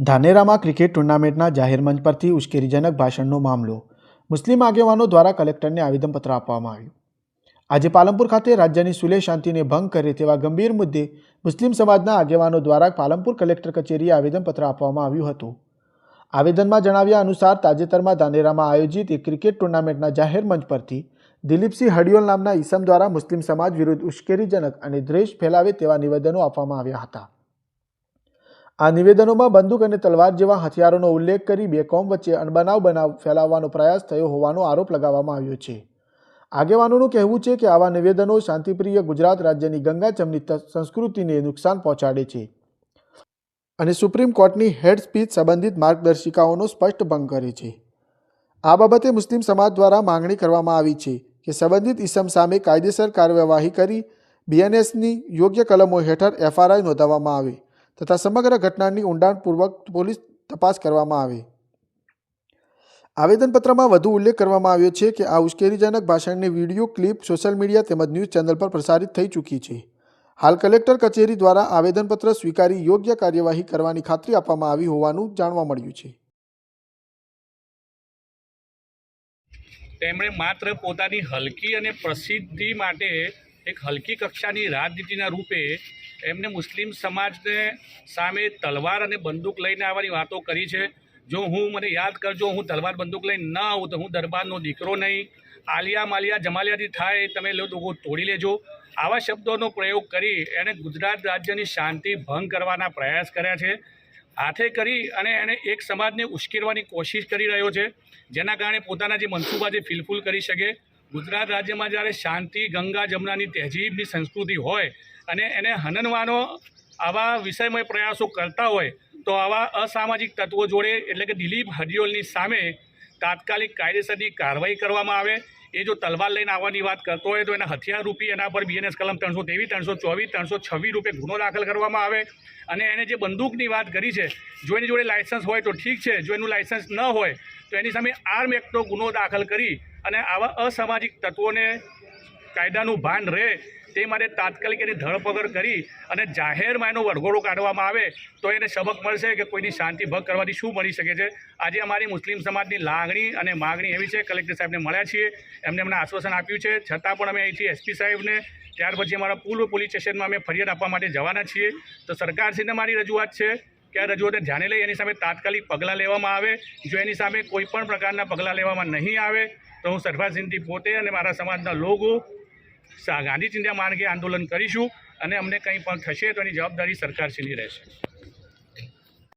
ધાનેરામાં cricket ટુર્નામેન્ટના જાહેર મંચ પરથી ઉશ્કેરીજનક ભાષણનો મામલો. મુસ્લિમ આગેવાનો દ્વારા કલેક્ટરને આવેદનપત્ર આપવામાં આવ્યું. આજે પાલનપુર ખાતે રાજ્યની સુલેહ શાંતિને ભંગ કરે તેવા ગંભીર મુદ્દે મુસ્લિમ સમાજના આગેવાનો દ્વારા પાલનપુર કલેક્ટર કચેરીએ આવેદનપત્ર આપવામાં આવ્યું હતું. આવેદનમાં જણાવ્યા અનુસાર તાજેતરમાં ધાનેરામાં આયોજિત એક ક્રિકેટ ટુર્નામેન્ટના જાહેર મંચ પરથી દિલીપસિંહ હડિયોલ નામના ઈસમ દ્વારા મુસ્લિમ સમાજ વિરુદ્ધ ઉશ્કેરીજનક અને દ્વેષ ફેલાવે તેવા નિવેદનો આપવામાં આવ્યા હતા. આ નિવેદનોમાં બંદૂક અને તલવાર જેવા હથિયારોનો ઉલ્લેખ કરી બે કોમ વચ્ચે અણબનાવ બનાવ ફેલાવવાનો પ્રયાસ થયો હોવાનો આરોપ લગાવવામાં આવ્યો છે. આગેવાનોનું કહેવું છે કે આવા નિવેદનો શાંતિપ્રિય ગુજરાત રાજ્યની ગંગાચમની ત- સંસ્કૃતિને નુકસાન પહોંચાડે છે. અને સુપ્રીમ કોર્ટની હેડ સ્પીચ સંબંધિત માર્ગદર્શિકાઓનો સ્પષ્ટ ભંગ કરે છે. આ બાબતે મુસ્લિમ સમાજ દ્વારા માંગણી કરવામાં આવી છે કે સંબંધિત ઇસમ સામે કાયદેસર કાર્યવાહી કરી બીએનએસની યોગ્ય કલમો હેઠળ એફઆરઆઈ નોંધાવવામાં આવે. તથા સમગ્ર ઘટનાની ઊંડાણપૂર્વક પોલીસ તપાસ કરવામાં આવે. આવેદનપત્રમાં વધુ ઉલ્લેખ કરવામાં આવ્યો છે કે આ ઉશ્કેરીજનક ભાષણની વીડિયો ક્લિપ સોશિયલ મીડિયા તેમજ ન્યૂઝ ચેનલ પર પ્રસારિત થઈ ચૂકી છે. હાલ કલેક્ટર કચેરી દ્વારા આવેદનપત્ર સ્વીકારી યોગ્ય કાર્યવાહી કરવાની ખાતરી આપવામાં આવી હોવાનું જાણવા મળ્યું છે. તેમણે માત્ર પોતાની હલકી અને પ્રસિદ્ધિ માટે એક હલકી કક્ષાની રાજનીતિના રૂપે એમને મુસ્લિમ સમાજને સામે તલવાર અને બંદૂક લઈને આવવાની વાતો કરી છે. જો હું, મને યાદ કરજો, હું તલવાર બંદૂક લઈને ન આવું તો હું દરબારનો દીકરો નહીં. આલિયા માલિયા જમાલિયાથી થાય, તમે લોકો તોડી લેજો. આવા શબ્દોનો પ્રયોગ કરી એણે ગુજરાત રાજ્યની શાંતિ ભંગ કરવાના પ્રયાસ કર્યા છે. હાથે કરી અને એણે એક સમાજને ઉશ્કેરવાની કોશિશ કરી રહ્યો છે, જેના કારણે પોતાના જે મનસૂબા જે ફિલફૂલ કરી શકે. ગુજરાત રાજ્યમાં જ્યારે શાંતિ, ગંગા, જમનાની તહેજીબની સંસ્કૃતિ હોય અને એને હનનવાનો આવા વિષયમય પ્રયાસો કરતા હોય, તો આવા અસામાજિક તત્વો જોડે એટલે કે દિલીપ હડિયોલની સામે તાત્કાલિક કાયદેસરની કાર્યવાહી કરવામાં આવે. એ જો તલવાર લઈને આવવાની વાત કરતો હોય તો એના હથિયાર રૂપી એના પર બીએનએસ કલમ ત્રણસો તેવી ત્રણસો ચોવીસ, ત્રણસો છવ્વીસ રૂપે ગુનો દાખલ કરવામાં આવે અને એને જે બંદૂકની વાત કરી છે, જો એની જોડે લાયસન્સ હોય તો ઠીક છે, જો એનું લાયસન્સ ન હોય તો એની સામે આર્મ એક્ટનો ગુનો દાખલ કરી અને આવા અસામાજિક તત્વોને કાયદાનું ભાન રહે તે માટે તાત્કાલિક એની ધરપકડ કરી અને જાહેરમાં એનો વરઘોડો કાઢવામાં આવે તો એને સબક મળશે કે કોઈની શાંતિ ભંગ કરવાથી શું મળી શકે છે. આજે અમારી મુસ્લિમ સમાજની લાગણી અને માગણી એવી છે. કલેક્ટર સાહેબને મળ્યા છીએ. એમને અમને આશ્વાસન આપ્યું છે. છતાં પણ અમે અહીંથી એસપી સાહેબને ત્યાર પછી અમારા પૂર્વ પોલીસ સ્ટેશનમાં અમે ફરિયાદ આપવા માટે જવાના છીએ. તો સરકારશ્રીને મારી રજૂઆત છે. કે આ રજૂઆતને ધ્યાને લઈ એની સામે તાત્કાલિક પગલાં લેવામાં આવે. જો એની સામે કોઈપણ પ્રકારના પગલાં લેવામાં નહીં આવે, તો હું સરફરાજસિંહથી પોતે અને મારા સમાજના લોકો ગાંધી ચિંતા માર્ગે આંદોલન કરીશું અને અમને કંઈ પણ થશે તો એની જવાબદારી સરકારશ્રીની રહેશે.